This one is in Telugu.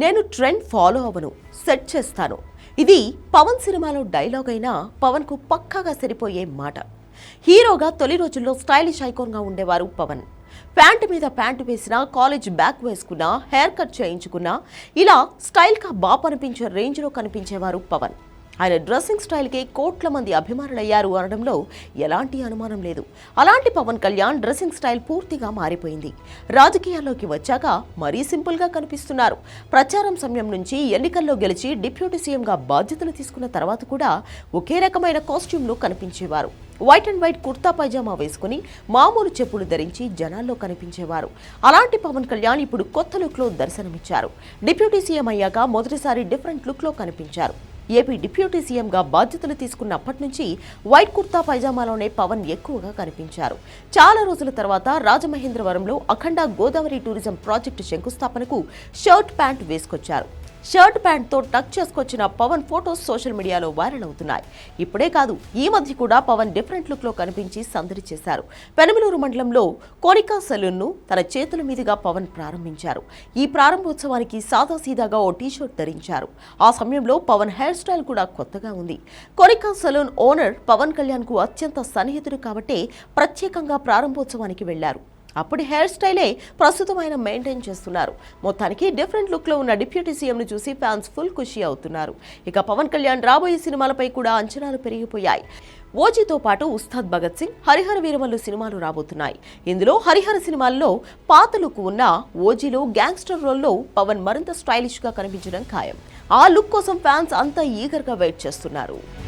నేను ట్రెండ్ ఫాలో అవ్వను సెట్ చేస్తాను. ఇది పవన్ సినిమాలో డైలాగ్ అయినా పవన్కు పక్కాగా సరిపోయే మాట. హీరోగా తొలి రోజుల్లో స్టైలిష్ ఐకాన్గా ఉండేవారు పవన్. ప్యాంటు మీద ప్యాంటు వేసినా కాలేజ్ బ్యాగ్ వేసుకున్నా హెయిర్ కట్ చేయించుకున్నా ఇలా స్టైల్గా బాప్ అనిపించే రేంజ్లో కనిపించేవారు పవన్. ఆయన డ్రెస్సింగ్ స్టైల్కి కోట్ల మంది అభిమానులయ్యారు అనడంలో ఎలాంటి అనుమానం లేదు. అలాంటి పవన్ కళ్యాణ్ డ్రెస్సింగ్ స్టైల్ పూర్తిగా మారిపోయింది. రాజకీయాల్లోకి వచ్చాక మరీ సింపుల్గా కనిపిస్తున్నారు. ప్రచారం సమయం నుంచి ఎన్నికల్లో గెలిచి డిప్యూటీ సీఎంగా బాధ్యతలు తీసుకున్న తర్వాత కూడా ఒకే రకమైన కాస్ట్యూమ్లో కనిపించేవారు. White and white kurta pyjama వేసుకుని మామూలు చెప్పులు ధరించి జనాల్లో కనిపించేవారు. అలాంటి పవన్ కళ్యాణ్ ఇప్పుడు కొత్త లుక్లో దర్శనమిచ్చారు. డిప్యూటీ సీఎం అయ్యాక మొదటిసారి డిఫరెంట్ లుక్లో కనిపించారు. ఏపీ డిప్యూటీ సీఎంగా బాధ్యతలు తీసుకున్నప్పటి నుంచి వైట్ కుర్తా పైజామాలోనే పవన్ ఎక్కువగా కనిపించారు. చాలా రోజుల తర్వాత రాజమహేంద్రవరంలో అఖండ గోదావరి టూరిజం ప్రాజెక్టు శంకుస్థాపనకు షర్ట్ ప్యాంట్ వేసుకొచ్చారు. షర్ట్ ప్యాంట్తో టక్ చేసుకొచ్చిన పవన్ ఫోటోస్ సోషల్ మీడియాలో వైరల్ అవుతున్నాయి. ఇప్పుడే కాదు ఈ మధ్య కూడా పవన్ డిఫరెంట్ లుక్లో కనిపించి సందడి చేశారు. పెనమలూరు మండలంలో కోరికా సెలూన్ను తన చేతుల మీదుగా పవన్ ప్రారంభించారు. ఈ ప్రారంభోత్సవానికి సాదాసీదాగా ఓ టీషర్ట్ ధరించారు. ఆ సమయంలో పవన్ హెయిర్ స్టైల్ కూడా కొత్తగా ఉంది. కోరికా సెలూన్ ఓనర్ పవన్ కళ్యాణ్కు అత్యంత సన్నిహితుడు కాబట్టే ప్రత్యేకంగా ప్రారంభోత్సవానికి వెళ్ళారు. అప్పుడు హెయిర్ స్టైలే ప్రస్తుతం ఆయన మెయింటైన్ చేస్తున్నారు. మొత్తానికి డిఫరెంట్ లుక్లో ఉన్న డిప్యూటీ సీఎంను చూసి ఫ్యాన్స్ ఫుల్ ఖుషి అవుతున్నారు. ఇక పవన్ కళ్యాణ్ రాబోయే సినిమాలపై కూడా అంచనాలు పెరిగిపోయాయి. ఓజీతో పాటు ఉస్తాద్ భగత్ సింగ్ హరిహర వీరమల్లు సినిమాలు రాబోతున్నాయి. ఇందులో హరిహర సినిమాల్లో పాత లుక్ ఉన్న ఓజీలో గ్యాంగ్స్టర్ రోల్లో పవన్ మరింత స్టైలిష్గా కనిపించడం ఖాయం. ఆ లుక్ కోసం ఫ్యాన్స్ అంతా ఈగర్గా వెయిట్ చేస్తున్నారు.